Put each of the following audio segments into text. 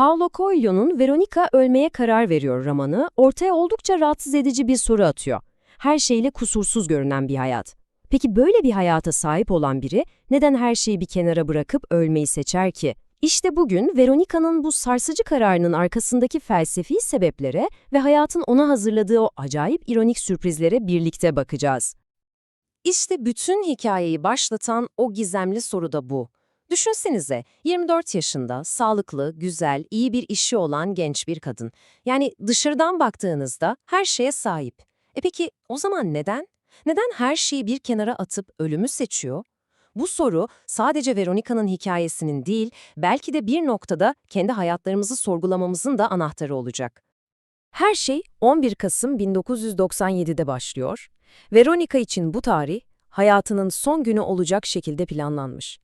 Paulo Coelho'nun Veronica ölmeye karar veriyor romanı ortaya oldukça rahatsız edici bir soru atıyor. Her şeyle kusursuz görünen bir hayat. Peki böyle bir hayata sahip olan biri neden her şeyi bir kenara bırakıp ölmeyi seçer ki? İşte bugün Veronica'nın bu sarsıcı kararının arkasındaki felsefi sebeplere ve hayatın ona hazırladığı o acayip ironik sürprizlere birlikte bakacağız. İşte bütün hikayeyi başlatan o gizemli soru da bu. Düşünsenize, 24 yaşında, sağlıklı, güzel, iyi bir işi olan genç bir kadın. Yani dışarıdan baktığınızda her şeye sahip. E peki o zaman neden? Neden her şeyi bir kenara atıp ölümü seçiyor? Bu soru sadece Veronica'nın hikayesinin değil, belki de bir noktada kendi hayatlarımızı sorgulamamızın da anahtarı olacak. Her şey 11 Kasım 1997'de başlıyor. Veronica için bu tarih, hayatının son günü olacak şekilde planlanmış.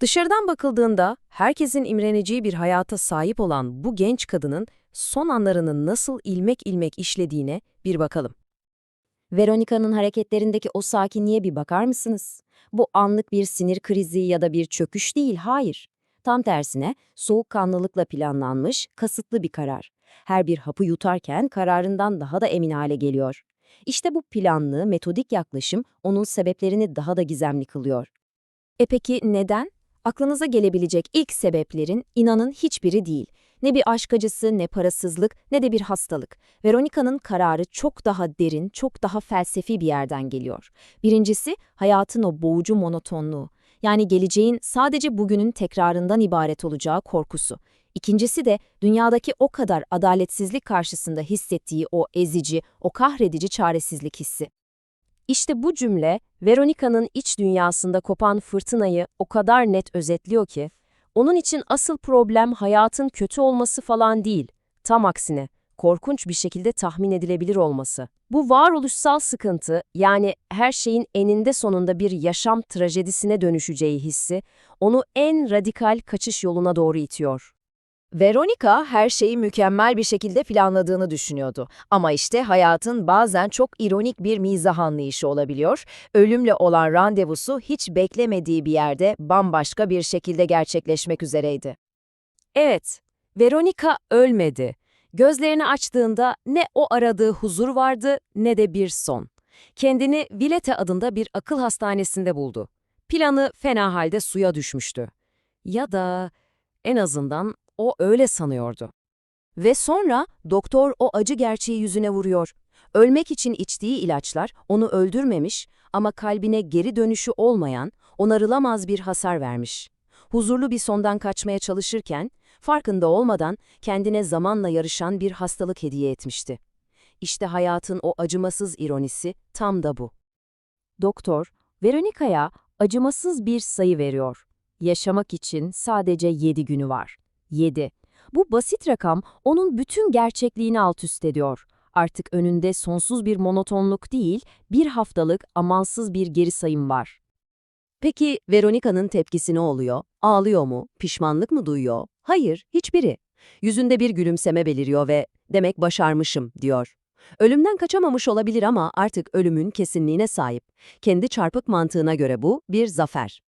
Dışarıdan bakıldığında herkesin imreneceği bir hayata sahip olan bu genç kadının son anlarının nasıl ilmek ilmek işlediğine bir bakalım. Veronica'nın hareketlerindeki o sakinliğe bir bakar mısınız? Bu anlık bir sinir krizi ya da bir çöküş değil, hayır. Tam tersine soğukkanlılıkla planlanmış, kasıtlı bir karar. Her bir hapı yutarken kararından daha da emin hale geliyor. İşte bu planlı, metodik yaklaşım onun sebeplerini daha da gizemli kılıyor. E peki neden? Aklınıza gelebilecek ilk sebeplerin inanın hiçbiri değil. Ne bir aşk acısı, ne parasızlık, ne de bir hastalık. Veronica'nın kararı çok daha derin, çok daha felsefi bir yerden geliyor. Birincisi, hayatın o boğucu monotonluğu. Yani geleceğin sadece bugünün tekrarından ibaret olacağı korkusu. İkincisi de dünyadaki o kadar adaletsizlik karşısında hissettiği o ezici, o kahredici çaresizlik hissi. İşte bu cümle, Veronica'nın iç dünyasında kopan fırtınayı o kadar net özetliyor ki, onun için asıl problem hayatın kötü olması falan değil, tam aksine, korkunç bir şekilde tahmin edilebilir olması. Bu varoluşsal sıkıntı, yani her şeyin eninde sonunda bir yaşam trajedisine dönüşeceği hissi, onu en radikal kaçış yoluna doğru itiyor. Veronica her şeyi mükemmel bir şekilde planladığını düşünüyordu. Ama işte hayatın bazen çok ironik bir mizah anlayışı olabiliyor. Ölümle olan randevusu hiç beklemediği bir yerde bambaşka bir şekilde gerçekleşmek üzereydi. Evet, Veronica ölmedi. Gözlerini açtığında ne o aradığı huzur vardı ne de bir son. Kendini Villete adında bir akıl hastanesinde buldu. Planı fena halde suya düşmüştü. Ya da en azından o öyle sanıyordu. Ve sonra doktor o acı gerçeği yüzüne vuruyor. Ölmek için içtiği ilaçlar onu öldürmemiş ama kalbine geri dönüşü olmayan, onarılamaz bir hasar vermiş. Huzurlu bir sondan kaçmaya çalışırken, farkında olmadan kendine zamanla yarışan bir hastalık hediye etmişti. İşte hayatın o acımasız ironisi tam da bu. Doktor, Veronica'ya acımasız bir sayı veriyor. Yaşamak için sadece 7 günü var. 7. Bu basit rakam onun bütün gerçekliğini alt üst ediyor. Artık önünde sonsuz bir monotonluk değil, bir haftalık amansız bir geri sayım var. Peki Veronica'nın tepkisi ne oluyor? Ağlıyor mu? Pişmanlık mı duyuyor? Hayır, hiçbiri. Yüzünde bir gülümseme beliriyor ve demek başarmışım diyor. Ölümden kaçamamış olabilir ama artık ölümün kesinliğine sahip. Kendi çarpık mantığına göre bu bir zafer.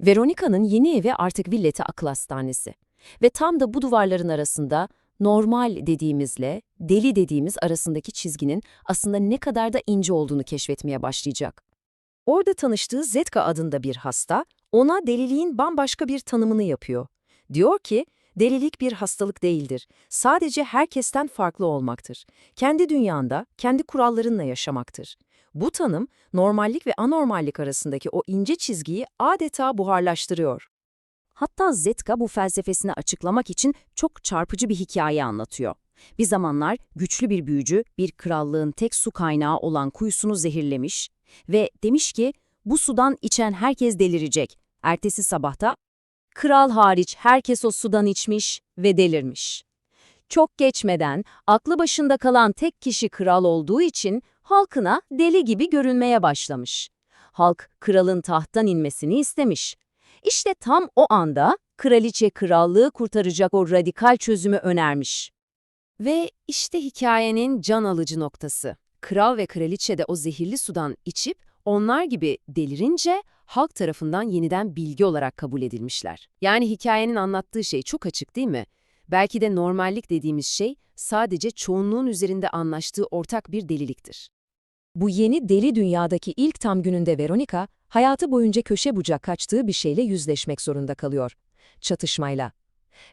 Veronica'nın yeni evi artık Villete Akıl Hastanesi. Ve tam da bu duvarların arasında normal dediğimizle deli dediğimiz arasındaki çizginin aslında ne kadar da ince olduğunu keşfetmeye başlayacak. Orada tanıştığı Zetka adında bir hasta, ona deliliğin bambaşka bir tanımını yapıyor. Diyor ki, delilik bir hastalık değildir. Sadece herkesten farklı olmaktır. Kendi dünyanda, kendi kurallarınla yaşamaktır. Bu tanım, normallik ve anormallik arasındaki o ince çizgiyi adeta buharlaştırıyor. Hatta Zetka bu felsefesini açıklamak için çok çarpıcı bir hikaye anlatıyor. Bir zamanlar güçlü bir büyücü bir krallığın tek su kaynağı olan kuyusunu zehirlemiş ve demiş ki bu sudan içen herkes delirecek. Ertesi sabahta kral hariç herkes o sudan içmiş ve delirmiş. Çok geçmeden aklı başında kalan tek kişi kral olduğu için halkına deli gibi görünmeye başlamış. Halk kralın tahttan inmesini istemiş. İşte tam o anda kraliçe krallığı kurtaracak o radikal çözümü önermiş. Ve işte hikayenin can alıcı noktası. Kral ve kraliçe de o zehirli sudan içip onlar gibi delirince halk tarafından yeniden bilgi olarak kabul edilmişler. Yani hikayenin anlattığı şey çok açık değil mi? Belki de normallik dediğimiz şey sadece çoğunluğun üzerinde anlaştığı ortak bir deliliktir. Bu yeni deli dünyadaki ilk tam gününde Veronica, hayatı boyunca köşe bucak kaçtığı bir şeyle yüzleşmek zorunda kalıyor. Çatışmayla.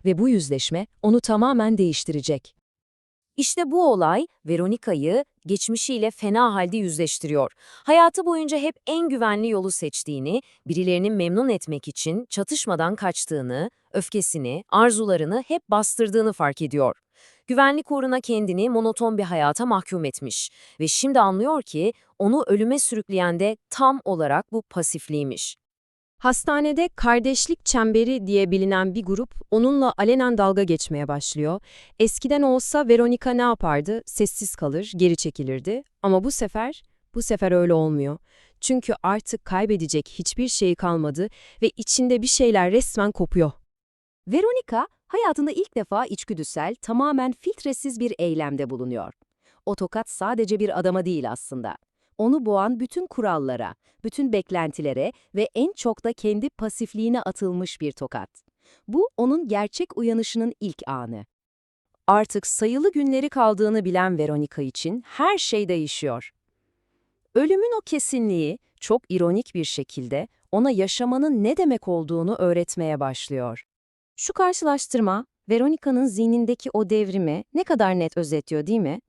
Ve bu yüzleşme onu tamamen değiştirecek. İşte bu olay Veronica'yı geçmişiyle fena halde yüzleştiriyor. Hayatı boyunca hep en güvenli yolu seçtiğini, birilerini memnun etmek için çatışmadan kaçtığını, öfkesini, arzularını hep bastırdığını fark ediyor. Güvenlik uğruna kendini monoton bir hayata mahkum etmiş ve şimdi anlıyor ki onu ölüme sürükleyen de tam olarak bu pasifliğiymiş. Hastanede kardeşlik çemberi diye bilinen bir grup onunla alenen dalga geçmeye başlıyor. Eskiden olsa Veronica ne yapardı? Sessiz kalır, geri çekilirdi. Ama bu sefer, bu sefer öyle olmuyor. Çünkü artık kaybedecek hiçbir şey kalmadı ve içinde bir şeyler resmen kopuyor. Veronica, hayatında ilk defa içgüdüsel, tamamen filtresiz bir eylemde bulunuyor. O tokat sadece bir adama değil aslında. Onu boğan bütün kurallara, bütün beklentilere ve en çok da kendi pasifliğine atılmış bir tokat. Bu, onun gerçek uyanışının ilk anı. Artık sayılı günleri kaldığını bilen Veronica için her şey değişiyor. Ölümün o kesinliği, çok ironik bir şekilde ona yaşamanın ne demek olduğunu öğretmeye başlıyor. Şu karşılaştırma, Veronica'nın zihnindeki o devrimi ne kadar net özetliyor değil mi?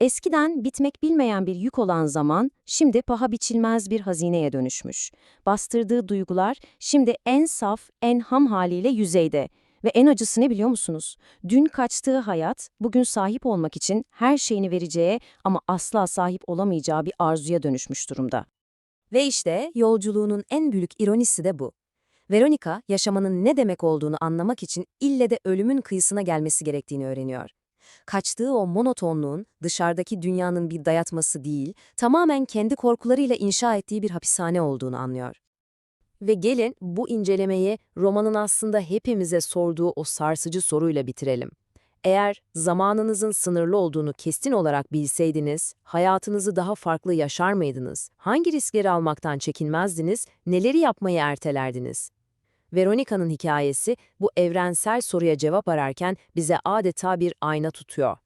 Eskiden bitmek bilmeyen bir yük olan zaman, şimdi paha biçilmez bir hazineye dönüşmüş. Bastırdığı duygular şimdi en saf, en ham haliyle yüzeyde. Ve en acısı ne biliyor musunuz? Dün kaçtığı hayat, bugün sahip olmak için her şeyini vereceği ama asla sahip olamayacağı bir arzuya dönüşmüş durumda. Ve işte yolculuğunun en büyük ironisi de bu. Veronica, yaşamanın ne demek olduğunu anlamak için ille de ölümün kıyısına gelmesi gerektiğini öğreniyor. Kaçtığı o monotonluğun dışarıdaki dünyanın bir dayatması değil, tamamen kendi korkularıyla inşa ettiği bir hapishane olduğunu anlıyor. Ve gelin bu incelemeyi romanın aslında hepimize sorduğu o sarsıcı soruyla bitirelim. Eğer zamanınızın sınırlı olduğunu kesin olarak bilseydiniz, hayatınızı daha farklı yaşar mıydınız? Hangi riskleri almaktan çekinmezdiniz, neleri yapmayı ertelerdiniz? Veronica'nın hikayesi bu evrensel soruya cevap ararken bize adeta bir ayna tutuyor.